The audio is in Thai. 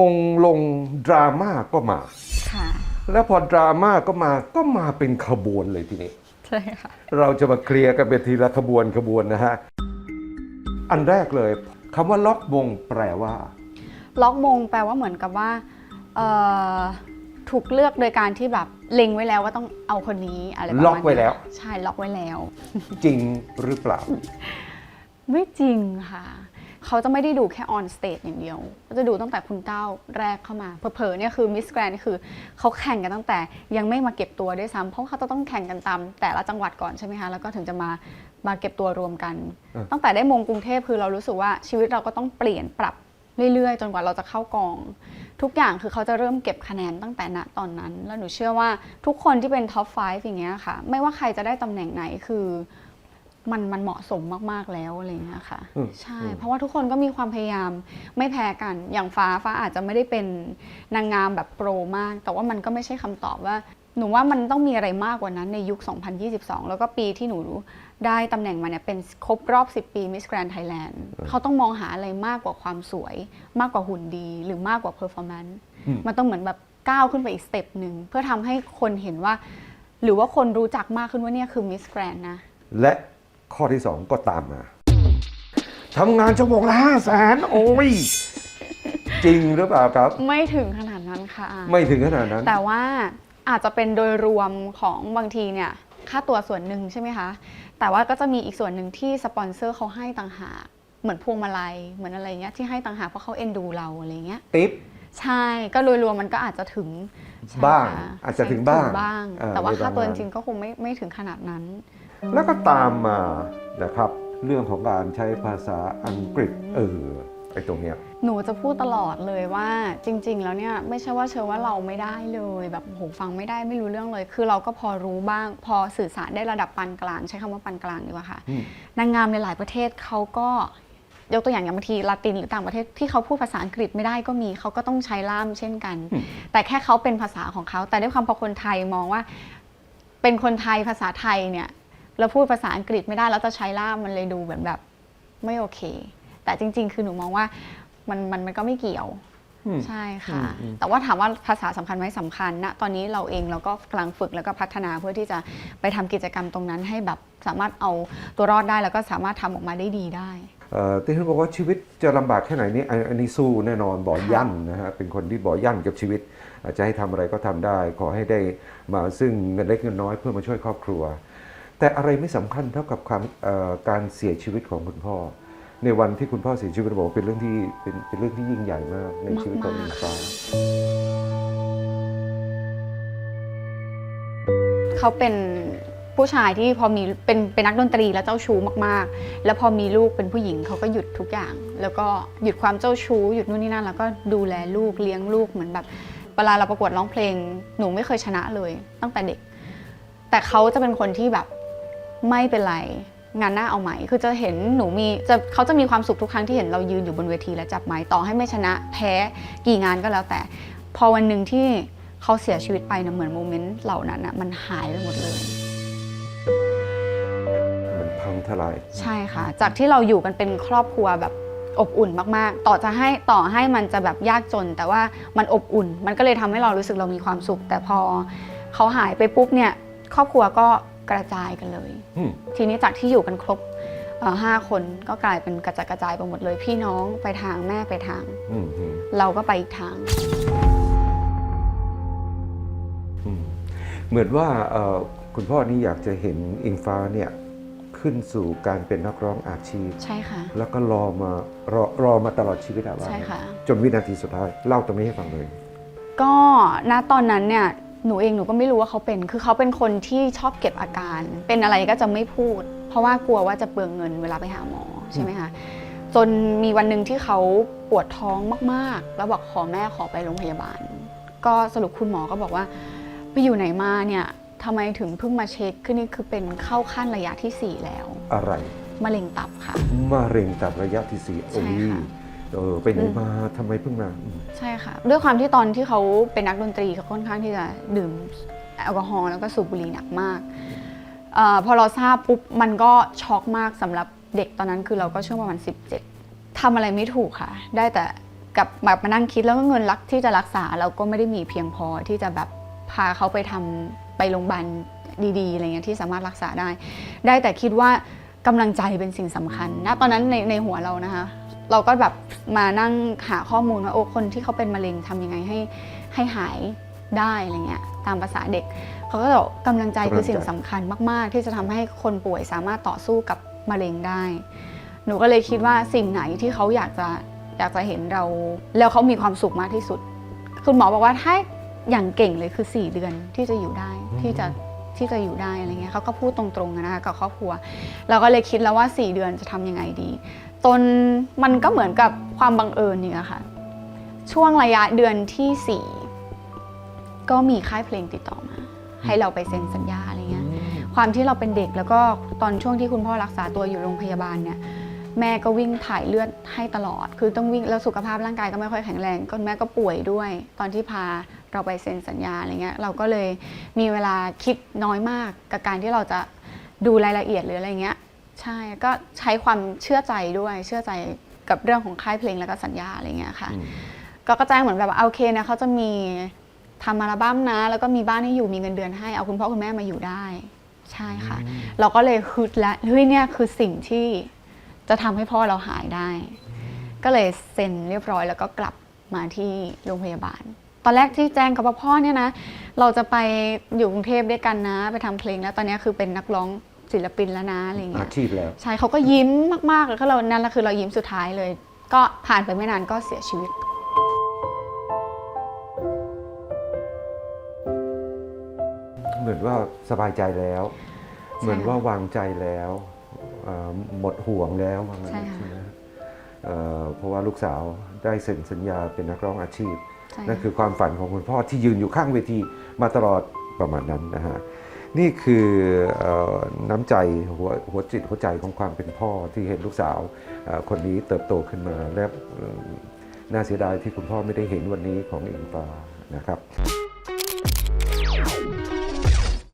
มงลงดราม่าก็มา ค่ะ แล้วพอดราม่าก็มาก็มาเป็นขบวนเลยทีนี้ ใช่ค่ะ เราจะมาเคลียร์กันเป็นทีละขบวนขบวนนะฮะ อันแรกเลยคำว่าล็อกมงแปลว่า ล็อกมงแปลว่าเหมือนกับว่าเอ่อถูกเลือกโดยการที่แบบเล็งไว้แล้วว่าต้องเอาคนนี้อะไรประมาณล็อกไว้แล้ว ใช่ล็อกไว้แล้ว จริงหรือเปล่า ไม่จริงค่ะ เขาจะไม่ได้ดูแค่ออนสเตจอย่างเดียวเขาจะดูตั้งแต่คุณก้าวแรกเข้ามาเผลอๆเนี่ยคือมิสแกรนนี่คือเขาแข่งกันตั้งแต่ยังไม่มาเก็บตัวด้วยซ้ำเพราะเขาจะต้องแข่งกันตามแต่ละจังหวัดก่อนใช่ไหมคะแล้วก็ถึงจะมามาเก็บตัวรวมกันอืมตั้งแต่ได้มงกรุงเทพคือเรารู้สึกว่าชีวิตเราก็ต้องเปลี่ยนปรับเรื่อยๆ จนกว่าเราจะเข้ากอง ทุกอย่างคือเขาจะเริ่มเก็บคะแนนตั้งแต่ณตอนนั้น แล้วหนูเชื่อว่าทุกคนที่เป็นท็อป5อย่างเงี้ยค่ะ ไม่ว่าใครจะได้ตำแหน่งไหนคือ มันมันเหมาะสมมากๆแล้วอะไรอย่างเงี้ยค่ะ อืมใช่ อืม เพราะว่าทุกคนก็มีความพยายามไม่แพ้กัน อย่างฟ้าฟ้าอาจจะไม่ได้เป็นนางงามแบบโปรมาก แต่ว่ามันก็ไม่ใช่คำตอบว่า หนูว่ามันต้องมีอะไรมากกว่านั้นในยุค 2022 แล้วก็ปีที่หนูได้ตำแหน่งมาเนี่ยเป็นครบรอบ 10 ปี Miss Grand Thailand เขาต้องมองหาอะไรมากกว่าความสวย มากกว่าหุ่นดี หรือมากกว่า performance อืม มันต้องเหมือนแบบก้าวขึ้นไปอีกสเต็ปหนึ่งเพื่อทำให้คนเห็นว่า หรือว่าคนรู้จักมากขึ้นว่าเนี่ยคือ Miss Grand นะ และ ข้อที่สองก็ตามมาทำงานชั่วโมงละห้าแสนโอ้ย จริงหรือเปล่าครับ ไม่ถึงขนาดนั้นค่ะ ไม่ถึงขนาดนั้น แต่ว่าอาจจะเป็นโดยรวมของบางทีเนี่ย ค่าตัวส่วนหนึ่งใช่ไหมคะ แต่ว่าก็จะมีอีกส่วนหนึ่งที่สปอนเซอร์เขาให้ต่างหากเหมือนพวงมาลัยเหมือนอะไรเงี้ยที่ให้ต่างหากเพราะเขาเอ็นดูเราอะไรเงี้ยติ๊บใช่ก็โดยรวมมันก็อาจจะถึงใช่บ้างค่อาจจะถึงบ้างบ้างเอ่อแต่ว่าในบางค่าตัวจงานริงๆก็คงไม่ไม่ถึงขนาดนั้น แล้วก็ตามมานะครับ เรื่องของการใช้ภาษาอังกฤษเออไอ้ตรงเนี้ยหนูจะพูดตลอดเลยว่าจริง ๆ แล้วเนี่ยไม่ใช่ว่าเชื่อว่าเราไม่ได้เลยแบบโหฟังไม่ได้ไม่รู้เรื่องเลย คือเราก็พอรู้บ้าง พอสื่อสารได้ระดับปานกลาง ใช้คำว่าปานกลางดีกว่าค่ะอืมนางงามในหลายประเทศเขาก็ยกตัวอย่างอย่างบางทีลาตินหรือต่างประเทศที่เขาพูดภาษาอังกฤษไม่ได้ก็มีเขาก็ต้องใช้ล่ามเช่นกันอืมแต่แค่เขาเป็นภาษาของเขาแต่ด้วยความพอคนไทยมองว่า เป็นคนไทยภาษาไทยเนี่ย เราพูดภาษาอังกฤษไม่ได้แล้วจะใช้ล่ามมันเลยดูเหมือนแบบไม่โอเค แต่จริง ๆ คือหนูมองว่ามันมันมันก็ไม่เกี่ยวอืมใช่ค่ะอืมอืมแต่ว่าถามว่าภาษาสำคัญไหมสำคัญนะตอนนี้เราเองเราก็กำลังฝึกแล้วก็พัฒนาเพื่อที่จะไปทำกิจกรรมตรงนั้น ให้แบบสามารถเอาตัวรอดได้แล้วก็สามารถทำออกมาได้ดีได้เอ่อที่เขาบอกว่าชีวิตจะลำบากแค่ไหนนี่อันอันนี้สู้แน่นอนบ่อยั่นนะฮะเป็นคนที่บ่อยั่นกับชีวิตอาจจะให้ทำอะไรก็ทำได้ ขอให้ได้มาซึ่งเงินเล็กเงินน้อยเพื่อมาช่วยครอบครัว แต่อะไรไม่สำคัญเท่ากับความการเสียชีวิตของคุณพ่อ ในวันที่คุณพ่อเสียชีวิตบอกเป็นเรื่องที่เป็นเป็นเรื่องที่ยิ่งใหญ่มากในชีวิตของอิงฟ้าเขาเป็นผู้ชายที่พอมีเป็นเป็นนักดนตรีแล้วเจ้าชู้มากๆ แล้วพอมีลูกเป็นผู้หญิงเขาก็หยุดทุกอย่าง แล้วก็หยุดความเจ้าชู้หยุดนู่นนี่นั่นแล้วก็ดูแลลูกเลี้ยงลูกเหมือนแบบเวลาเราประกวดร้องเพลงหนูไม่เคยชนะเลย ตั้งแต่เด็ก แต่เขาจะเป็นคนที่แบบ ไม่เป็นไร งานหน้าเอาใหม่คือจะเห็นหนูมีจะเขาจะมีความสุขทุกครั้งที่เห็นเรายืนอยู่บนเวทีและจับไม้ต่อให้ไม่ชนะแพ้กี่งานก็แล้วแต่ พอวันหนึ่งที่เขาเสียชีวิตไปนะเหมือนโมเมนต์เหล่านั้นนะมันหายไปหมดเลย มันพังทลาย ใช่ค่ะ จากที่เราอยู่กันเป็นครอบครัวแบบอบอุ่นมากๆ ต่อจะให้ต่อให้มันจะแบบยากจน แต่ว่ามันอบอุ่น มันก็เลยทำให้เรารู้สึกเรามีความสุข แต่พอเขาหายไปปุ๊บเนี่ย ครอบครัวก็ กระจายกันเลย อืมทีนี้จากที่อยู่กันครบเอ่อห้าคนก็กลายเป็นกระจัดกระจายไปหมดเลย พี่น้องไปทางแม่ไปทาง อืมอืมเราก็ไปอีกทาง อืมเหมือนว่าเอ่อคุณพ่อนี่อยากจะเห็นอิงฟ้าเนี่ยขึ้นสู่การเป็นนักร้องอาชีพ ใช่ค่ะ แล้วก็รอมารอรอมาตลอดชีวิตอะว่าใช่ค่ะ จนวินาทีสุดท้ายเล่าตรงนี้ให้ฟังเลย ก็ณตอนนั้นเนี่ย หนูเองหนูก็ไม่รู้ว่าเขาเป็น คือเขาเป็นคนที่ชอบเก็บอาการ เป็นอะไรก็จะไม่พูด เพราะว่ากลัวว่าจะเปลืองเงินเวลาไปหาหมอใช่ไหมคะจนมีวันหนึ่งที่เขาปวดท้องมากๆ แล้วบอกขอแม่ขอไปโรงพยาบาล ก็สรุปคุณหมอก็บอกว่าไปอยู่ไหนมาเนี่ยทำไมถึงเพิ่งมาเช็คคือนี่คือเป็นเข้าขั้นระยะทีสี่ 4 แล้ว อะไรมะเร็งตับค่ะมะเร็งตับระยะที่สี่ใช่โอ้ยค่ะ เออไปไหนมาทำไมเพิ่งมา ใช่ค่ะ ด้วยความที่ตอนที่เขาเป็นนักดนตรีเขาค่อนข้างที่จะดื่มแอลกอฮอล์แล้วก็สูบบุหรี่หนักมากออพอเราทราบปุ๊บมันก็ช็อกมากสำหรับเด็กตอนนั้นคือเราก็ช่วงประมาณ 17ทำอะไรไม่ถูกค่ะ ได้แต่กับแบบมานั่งคิดแล้วก็เงินรักที่จะรักษาเราก็ไม่ได้มีเพียงพอที่จะแบบพาเขาไปทำไปโรงพยาบาลดีๆอะไรเงี้ยที่สามารถรักษาได้ ได้แต่คิดว่ากำลังใจเป็นสิ่งสำคัญนะตอนนั้นในในหัวเรานะคะ เราก็แบบมานั่งหาข้อมูลว่าโอ้คนที่เขาเป็นมะเร็งทำยังไงให้ให้หายได้อะไรเงี้ยตามภาษาเด็ก เขาก็จะบอกกำลังใจคือสิ่งสำคัญมาก ๆ ที่จะทำให้คนป่วยสามารถต่อสู้กับมะเร็งได้ หนูก็เลยคิดว่าสิ่งไหนที่เขาอยากจะอยากจะเห็นเรา แล้วเขามีความสุขมากที่สุด คุณหมอบอกว่าถ้าอย่างเก่งเลยคือ 4 เดือนที่จะอยู่ได้ที่จะที่จะอยู่ได้อะไรเงี้ยเขาก็พูดตรงๆอะนะคะกับครอบครัว เราก็เลยคิดแล้วว่า 4 เดือนจะทำยังไงดี ตนมันก็เหมือนกับความบังเอิญเนี่ยค่ะ ช่วงระยะเดือนทีสี่ 4 ก็มีค่ายเพลงติดต่อมา ให้เราไปเซ็นสัญญาอะไรเงี้ยความที่เราเป็นเด็กแล้วก็ตอนช่วงที่คุณพ่อรักษาตัวอยู่โรงพยาบาลเนี่ยแม่ก็วิ่งถ่ายเลือดให้ตลอด คือต้องวิ่งแล้วสุขภาพร่างกายก็ไม่ค่อยแข็งแรงก็แม่ก็ป่วยด้วย ตอนที่พาเราไปเซ็นสัญญาอะไรเงี้ยเราก็เลยมีเวลาคิดน้อยมากกับการที่เราจะดูรายละเอียดหรืออะไรเงี้ย ใช่ก็ใช้ความเชื่อใจด้วยเชื่อใจกับเรื่องของค่ายเพลงแล้วก็สัญญาอะไรเงี้ยค่ะอืมก็กระแจ้งเหมือนแบบว่าโอเคนะเขาจะมีทำอัลบั้มนะ แล้วก็มีบ้านให้อยู่มีเงินเดือนให้เอาคุณพ่อคุณแม่มาอยู่ได้ ใช่ค่ะ เราก็เลยฮึดแล้วเฮ้ยเนี่ยคือสิ่งที่จะทำให้พ่อเราหายได้ ก็เลยเซ็นเรียบร้อยแล้วก็กลับมาที่โรงพยาบาล ตอนแรกที่แจ้งกับว่าพ่อเนี่ยนะ เราจะไปอยู่กรุงเทพด้วยกันนะ ไปทำเพลงแล้วตอนนี้คือเป็นนักร้อง ศิลปินแล้วนะอะไรอย่างเงี้อายชีพแล้ว ใช่เขาก็ยิ้มมากๆแล้วก็เรานั่นแหละคือเรายิ้มสุดท้ายเลย ก็ผ่านไปไม่นานก็เสียชีวิต เหมือนว่าสบายใจแล้ว เหมือนว่าวางใจแล้วเอ่อหมดห่วงแล้วว่างั้นใช่ค่ะใช่ไหมเอ่อเพราะว่าลูกสาวได้เซ็นสัญญาเป็นนักร้องอาชีพ ใช่นั่นคือความฝันของคุณพ่อที่ยืนอยู่ข้างเวทีมาตลอดประมาณนั้นนะฮะ นี่คือน้ำใจหัวหัวจิตหัวใจของความเป็นพ่อที่เห็นลูกสาวคนนี้เติบโตขึ้นมาและน่าเสียดายที่คุณพ่อไม่ได้เห็นวันนี้ของอิงฟ้านะครับ